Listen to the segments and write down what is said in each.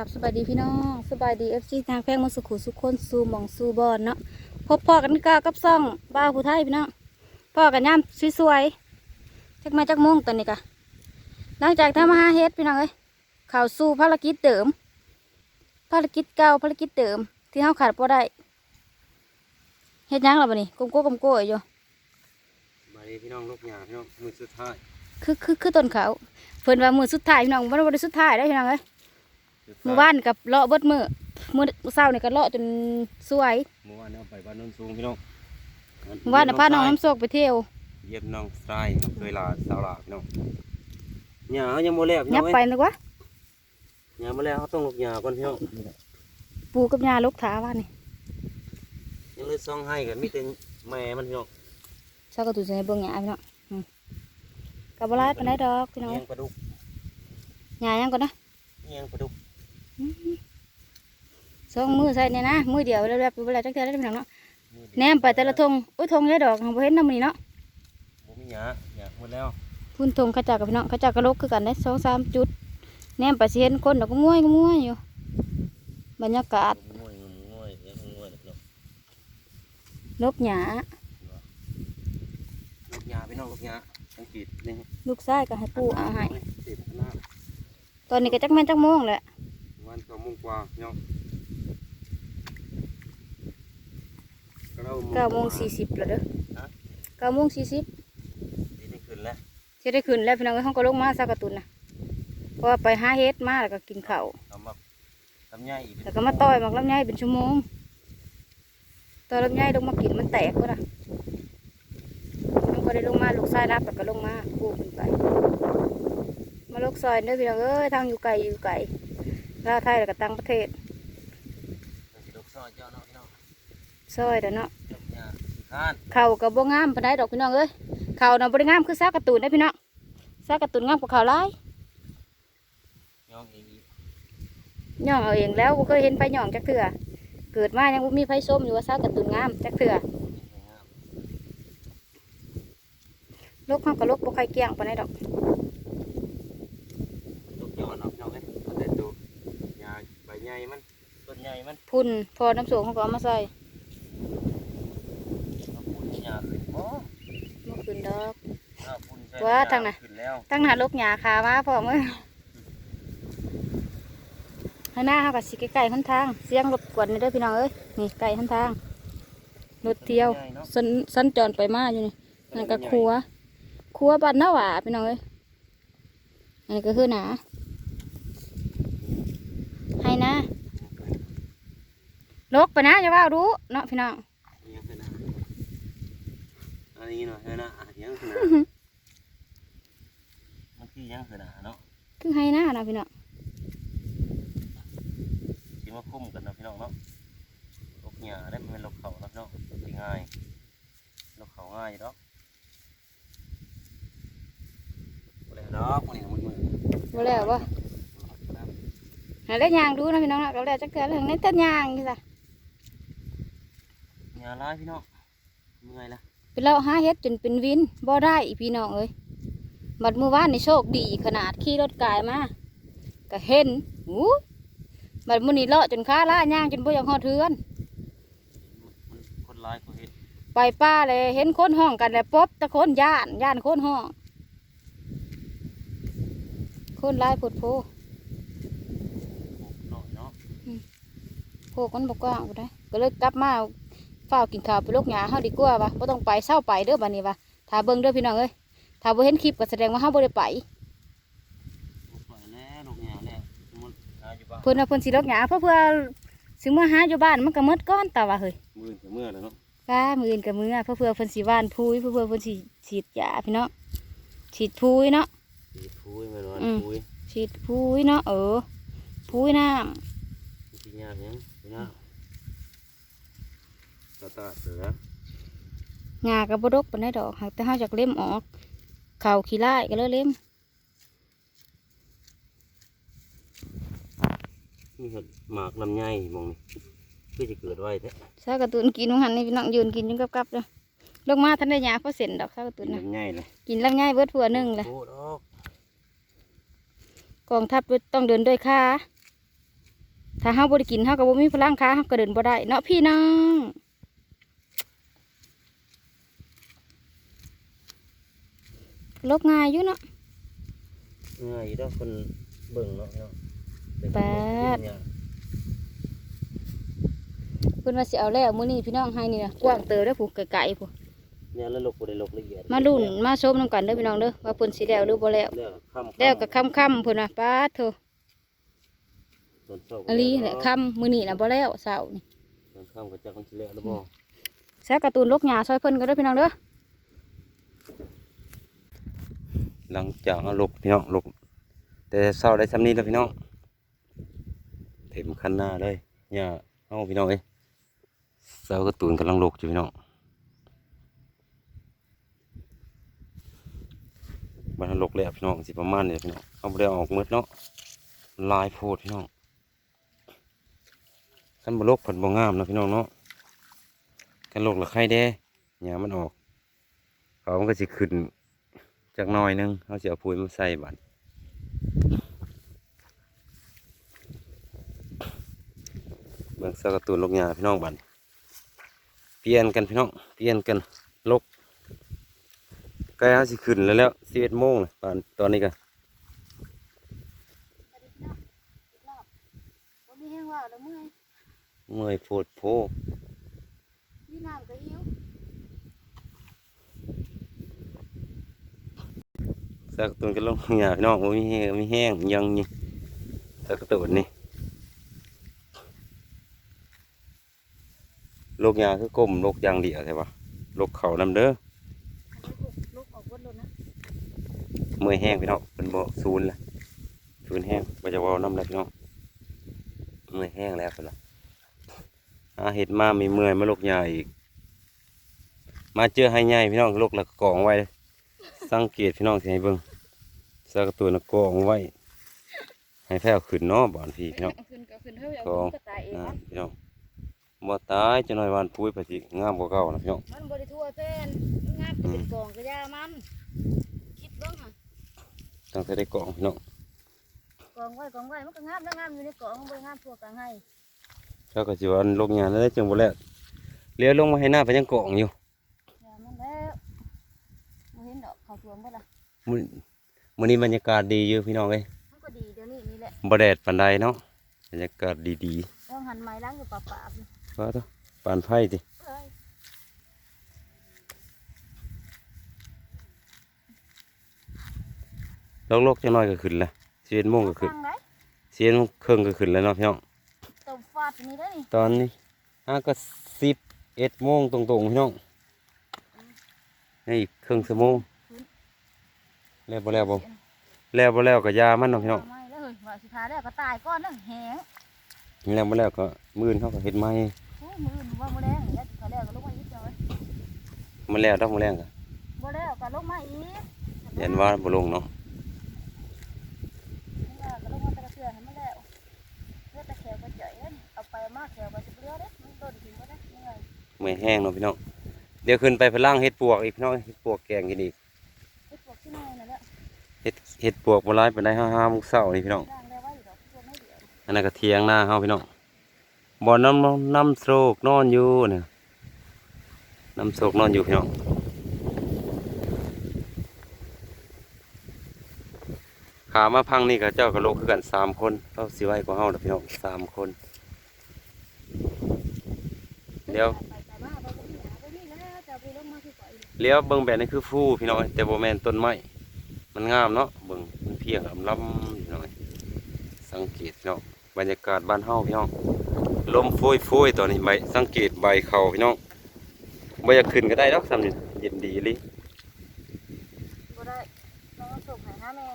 กับสบายดีพี่น้องสบายดีเอฟซีทางแพงมาสุขุสุขคนสู่หมองสู่บอนเนาะพบพ่อกันก้ากับซ่องบ้าวผู้ไทยพี่น้องพ่อกันย่ำสวยๆจักมาจักโมงตอนนี้กะหลังจากทำอาหารเฮ็ดพี่น้องเอ้ยเข่าวสู่ภารกิจเดิม ภารกิจเก่าภารกิจเดิม ที่เฮาขาดบ่ได้เฮ็ดหยังล่ะบัดนี้กลมโก้กลมโก้อยู่มาดีพี่น้องลูกหยาพี่น้องมือสุดท้ายคือคือคือต้นเขาวเพิ่นว่ามือสุดท้ายพี่น้องบ่ได้บ่ได้สุดท้ายได้อพี่น้องเอ้ย สุดท้ยหมู่บ้านกับเลาะเบิดมือมือเศร้านี่ก็เลาะจนสวยเมื่อวานเอาไปบ้านโนนสูงพี่น้องหมู่บ้านน่ะพาน้องน้ำโศกไปเที่ยวเยี่ยมน้องทรายครับเคยลาสาวลาพี่น้องหยายังโมแล้วพี่น้ยัอบงไปเอ้ยนึกว่าหยาโมแล้วเขาต้องลูกหยาก่อนพี่น้องปูกับยาลูกถาว่านี่ยังเลยซองให้กันมีแต่แม่มันพี่น้องเช้าก็ตู่ใจเบิ่งยาพี่น้องอืมกับ่ร้ายปานใดดอกพี่น้องเลี้ยงปลาดุกยายังก่อนนะเลี้ยงปลาดุก สองมือใส่เนี่ยนะ มือเดียวแล้วแบบเวลาจักเทื่อได้พี่น้องเนาะแนมไปแต่ละทงอุ้ยทงยายดอกบ่เห็นนำมื้อนี้เนาะบ่มีหยาหยาหมดแล้วพุ่นทงเขาจักกับพี่น้องเขาจักกระโลกคือกันได้2 3จุด แนมไปสิเห็นคนดอกก็ง่วยก็ง่วยอยู่ บรรยากาศง่วยง่วยเลี้ยงง่วยพี่น้องลกหญ้าลูกหยาพี่น้องลูกหยาสังเกตนี่ลูกชายก็ให้ปู่เอาให้เต็มหน้าตอนนี้ก็จักแม่นจักโมงแหละ วันสองโมงกว่าพี่น้องเก้าโมงสี่สิบแล้วเด้อเก้าโมงสี่สิบนี่ได้ขึ้นแล้วจะได้ขึ้นแล้วพี่น้องเอ้ยห้องก็ลงมาสักกระตุนนะเพราะว่าไปหาเฮ็ดมาแล้วก็กินข้าวทำแบบทำใหญ่อีกแล้วก็มาต่อยหมักลำไยเป็นชั่วโมงต่อยลำไยลงมากินมันแตกก็ล่ะมันก็ได้ลงมาลูกชายรับแล้วก็ลงมากู้ขึ้นไป มาลกซอยเด้อพี่น้องเอ้ยทางอยู่ไกลอยู่ไกล ลาวไทยแล้วก็ต่างประเทศสิลูกซอยเจ้าเนาะพี่น้องซอยเด้อเนาะเจ้าเนี่ยสิคร้านเขาวกับบ่งามปานใดดอกพี่น้องเอ้ยเขาวน่ะบ่ได้งามคือซากการ์ตูนได้อพี่น้องซากการ์ตูนงามกว่าเขาวหลายย่องอีกย่องเอาเองแล้วบ่เคยเห็นไผย่องจักเถื่อเกิดมายังบ่มีไผส้มอยู่ว่าซากการ์ตูนงามจักเถื่อลูกเฮาก็ลูกบ่ค่อยเกี่ยงปานใดดอก ลูกยอดเนาะพี่น้องเอ้ยเอาแต่ดูยาใบใหญ่มันต้นให ญ่มันพุ่นพอน้ำสูงเขาก็เอามาใส่เอาพุ่นยาขึ้นโอ้บ่ขึ้นดอก เอาพุ่นใส่ว่าทางน่ะขึ้นแล้วตั้งหน้าลูกหญ้าคามาพร้อมเอ้ยข้างหน้าเฮาก็สิใกล้ๆหนทาง เสียงรบกวนนี่เด้อพี่น้องเอ้ยนี่ใกล้หนทางรถเที่ยวใหญ่เนาะสันสัญจรไปมาอยู่นี่นั่นก็ครัวครัวบ้านน้าหวาพี่น้องเอ้ยอันนี้ก็คือหนาให้นะ ลกไปนะอย่าว่ารู้เนาะพี่น้องยังขึ้นนะอันนี้เนาะเฮ้ยนะอะยังขึ้นนะมันคือยังขึ้นนะเนาะคือให้นะนะพี่น้องสิมาคุ้มกันเนาะพี่น้องเนาะลูกหญ้าได้มันเป็นลูกเขาเนาะพี่น้องสิง่ายลูกเขาง่ายอยู่ดอกบ่แล้วดอกมันนี่มันมือบ่แล้วบ่หาได้ยางดูนะพี่น้องนะก็แล้วจักเทื่อเรื่องในต้นยางนี่จ้ะหญ้าลายพี่น้องเมื่อยละเป็นเราหาเฮ็ดจนเป็นวินบ่ได้อีพี่น้องเอ้ยบัดมื้อวานนี่โชคดีขนาดขี่รถกายมาก็เห็นอู้บัดมื้อนี้เลาะจนขาล้าย่างจนบ่อยากฮอดเทือนมันคนลายเขาเห็นไปป้าเลยเห็นคนห้องกันแล้วป๊บตะคนย่านย่านคนห้องคนร้ายผดโพหน่อยเนาะโพกันบกว้างบ่ได้ก็เลยกลับมา เฝ้าวกินข้าวไปลูกหยาเฮาดีกว่าวะบ่ต้องไปเศร้าไปเด้อบัดนี้วะถ้าเบิ่งเด้อพี่น้องเอ้ยถ้าบ่เห็นคลิปก็แสดงว่าเฮาบ่ได้ไปปล่อยแล้วลูกหญ้าแล้วมันหาอยู่บ้านเพิ่นว่าเพิ่นสิลูกหยาเพราะเพื่อสิมาหาอยู่บ้านมันก็หมดก้อนแต่ว่าเฮ้ยมือกับมือแล้วเนาะป้ามื้ออื่นก็มื้อเพราะเพื่อเพิ่นสิหว่านพุยเพราะเพื่อเพิ่นสิฉีดยาพี่น้องฉีดพุยเนาะสีพุ้ยมันวันอืมพุ้ยฉีดพุยเนาะเออพุยน้ำสีหญ้ายังสีหน้า ตาตาเสือหญ้าก็บ่ดกปานใดดอกหากแต่เฮาจากเล่มออกข้าวขี้ไล่ก็เลยเล่มนี่เห็ดหมากลำไยมองนี่เพื่อจะเกิดไว้แท้ซากระตุนกินของหันนี่พี่น้องยืนกินจนกับๆเด้อลงมาทันได้หญ้าเพราะเส้นดอกซากระตุนกินนะลำไยเลยกินลำไยเบิดผัวหนึงเลยโอ้ดอกกองทัพต้องเดินด้วยขาถ้าเฮาบ่ได้กินเฮาก็บ่มีพลังขาเฮาก็เดินบ่ได้เนาะพี่น้อง ลกง่ายอยู่เนาะง่ายอยู่เด้อคนเบิ่งเนาะพี่น้องแต่แปดเนี่ยเพิ่นว่าสิเอาแล้วมื้อนี้พี่น้องให้นี่นะกว้างเติบเด้อผู้ไกลๆผู้เนี่ยแล้วลกบ่ได้ลกละเอียดมาลุ้นมาชมนํกันเด้อพี่น้องเด้อว่าเพิ่นสิแล้วหรือบ่แล้วแล้วค่ำแล้วก็ค่ำๆเพิ่นว่าป้าดโถตอนเช้าก็อลีแหละค่ำมื้อนี้น่ะบ่แล้วเช้านี่ตอนค่ำก็จักมันสิแล้วหรือบ่แซกการ์ตูนลกหญ้าซอยเพิ่นก็เด้อพี่น้องเด้อ หลังจากเอาลกพี่น้องลกแต่เช้าได้ซ้ำนี้แล้วพี่น้องเต็มคันหน้าเลยเนี่ยเอาพี่น้องเอ้ยเสาการะตูนกำลังลกอยู่พี่น้องบ้านลกแล้วพี่น้องสิประมาณนี้แหละพี่น้องเอาไปเอออกมืดเนาะลายโพดพี่น้องขันบ่ลกผันบ่งามนะพี่น้องเนาะกันลกละไข่แด้เนี่ยมันออกเขามันก็สิขึ้น จากหน้อยหนึงเขาจะเอาปุ๋ยมาใส่บัดเบิ่งสกการะตูนลกหญ้าพี่น้องบัดเปลี่ยนกันพี่น้องเปลี่ยนกันลกใกล้เขาสิขึ้นแล้วแล้วสิบเอ็ดโมงเลยป่านตอนนี้กันบ่มีแห้งว่าแล้วเมื่อยเมื่อยโพดโพ มีน้ำก็หิว สกการะตูนก็ลกหญ้าพี่น้องโอ้ยมีแห้งมีแห้งยังนี่สกการะตูนนี่ลกหญ้าคือก้มลกอย่างเดียวใช่ปะลกเขานำเด้อลกออกเบิดแล้วนะเมื่อยแห้งพี่น้องเป็นบ่ศูนย์ละศูนย์แห้งบ่จะเว่าน้ำแล้วพี่น้องเมื่อยแห้งแล้วเป็นละอาเห็ดมามีเมื่อยมาลกใหญ่อีก มาเจอให้ใหญ่พี่น้องลกแล้วก็กองไว้ สังเกตพี่น้องสิให้เบิ่ง สากระตัวน่ะกองไว้ ให้แพ้วขึ้นเนาะบ่อนพี่พี่น้องขึ้นก็ขึ้นเท่าเอากองขึ้นก็ตายเองอ่านะพี่น้องบ่ตายจะน้อยวานปุ้ยไปสิงามกว่าเก่านะพี่น้องมันบริทั่วเต้นมันงามก็เป็นกองกระยามันคิดเบิ่งค่ะตั้งแต่ได้กองพี่น้องกองไว้กองไว้มันก็งามแล้วงามอยู่ในกองมันบ่ได้งามทั่วกลางให้แล้วก็สิว่าลกหญ้าแล้วจังบ่แล้วเลี้ยวลงมาให้หน้าไปยังกองอยู่ยามันแล้วบ่เห็นดอกเขาสวมบ่ล่ะ มื้อมื้อนี้บรรยากาศดีอยู่พี่น้องเอ้ยมันก็ดีเดี๋ยวนี้นี่แหละบ่แดดปานใดเนาะบรรยากาศดีต้องหันไม้ล้างอยู่ปะๆนี่ๆว่าตัวปานไผ่ติเอ้ยลกๆจังน้อยก็ขึ้นแล้ว11:00นก็ขึ้นฟังได้11:00นครึ่งก็ขึ้นแล้วเนาะพี่น้องต้มฟาดนี่ได้อนี่ตอนนี้ห้าก็11โมงตรงๆพี่น้องนี่อีกครึ่งชั่วโมง แล้วบ่แล้วบ่แล้วบ่แล้วก็ยามันเนาะพี่น้องเอาไม้แล้วเฮ้ยว่าสิทาแล้วก็ตายก่อนเด้อแหงแล้วบ่แล้วก็มื้ออนเฮาก็เฮ็ดใหม่โอ้ยมืออื่นว่ามื้อแรงนี่เขาแล้วก็ลงมาอีกเจ้าเอ้ยมันแล้วดอกมื้อแรงก็บ่แล้วก็ลงมาอีกยันว่าบ่ลงเนาะแล้วก็ลงมาแตะเสือให้มันแล้วเลือดตะแคงก็จ่อยเด้อนี่เอาไปมาแคงก็สิเลือเด้อมันต้นกินบ่ได้ยังไงเมื่อยแห้งเนาะพี่น้องเดี๋ยวขึ้นไปพลังเฮ็ดปวกอีกพี่น้องเฮ็ดปวกแกงกินอีก ไอ้พวกที่น้อยนั่นแหละเฮ็ดเฮ็ดปวกบ่หลายปานใดห้าห้าโมงเช้านี่พี่น้องร่างได้ไว้อยู่ดอกพวกไม่เดียวอันนั้นก็เทียงหน้าเฮาพี่น้องบ่อน้ำน้ำโศกนอนอยู่เนี่ยน้ำโศกนอนอยู่พี่น้องขามาพังนี่กับเจ้ากับโลกคือกันสามคนเขาสิไว้กว่าเฮาเด้อพี่น้องสามคนเดี๋ยว เลี้ยวเบิ่งแบบนี้คือฟูพี่น้องแต่บ่แมนต้นไม้มันงามเนาะเบิ่งมันเพียงลำๆพี่น้องสังเกตพี่น้องบรรยากาศบ้านเฮาพี่น้องลมโฟยตอนนี้ใบสังเกตใบเขาพี่น้องบ่อยากขึ้นก็ได้ดอกซ้ำนี่เย็นดีเลยบ่ได้น้องส่งให้าแม่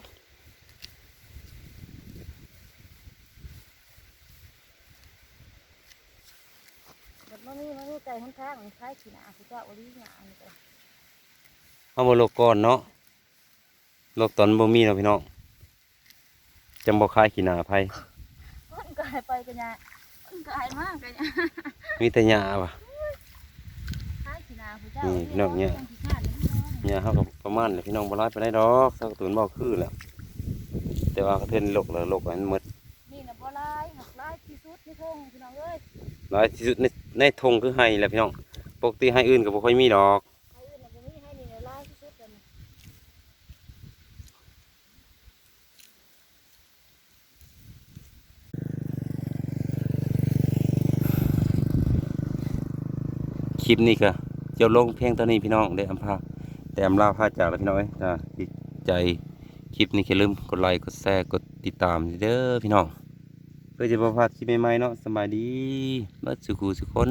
แบบมันมีมันมีไก่หนทางคล้ายขี้หนาคือเจ้าอลีหน้านี่ก็ เฮาบ่โลกก่อนเนาะโลกตอนบ่มีเนาะพี่น้องจำบ่คายขี้หน้าไผมันกลายไปกันยามันกลายมากกันยามีแต่หญ้าว่ะคล้ายขี้หน้าคือเจ้านี่พี่น้องเนี่ยหญ้าเฮาก็ประมาณนี้พี่น้องบ่หลายปานใดดอกสักตูนบ่คือแหล้วแต่ว่ากระเทือนโลกแล้วโลกอันหมดนี่นะบ่ลายหักลายที่สุดหลายที่สุดในในทงคือไห้แหละพี่น้องปกติไห้อื่นก็บ่ค่อยมีดอก ให้อื่นน่ะบ่มีให้นี่หลายที่สุดแล้วนี่ คลิปนี้ก็เจะลงเพียงเท่านี้พี่น้องได้อำพาแต่อำลาพาจากแล้วพี่น้องนะใจคลิปนี้อย่าลืมกดไลค์กดแชร์กดติดตามเด้อพี่น้องเพื่อจะประพาดคลิปใหม่ๆเนาะสบายดีเบิดสุขุสุขคน